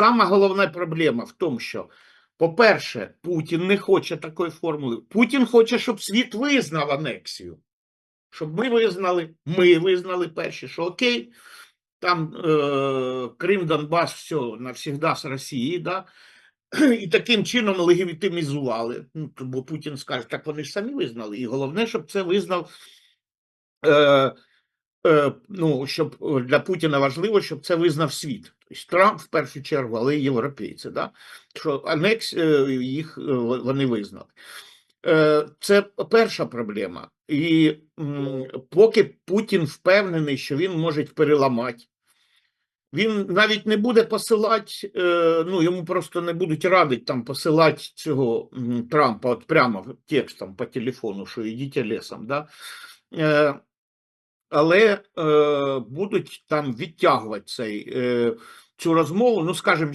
Сама головна проблема в тому, що, по-перше, Путін не хоче такої формули. Путін хоче, щоб світ визнав анексію. Щоб ми визнали, ми визнали перші, що окей, там е, Крим, Донбас, все навсігда з Росії, да? і таким чином легітимізували. Ну, бо Путін скаже, так вони ж самі визнали. І головне, щоб це визнав. Е, е, ну, щоб е, для Путіна важливо, щоб це визнав світ. Трамп в першу чергу, але й європейці, да? що анекс е, їх е, вони визнали. Е, Це перша проблема. І поки Путін впевнений, що він може переламати, він навіть не буде посилати, ну йому просто не будуть радити там посилати цього Трампа от прямо текстом по телефону, що йдіть лісом. Да? Але е, будуть там відтягувати цей, е, цю розмову, ну скажімо,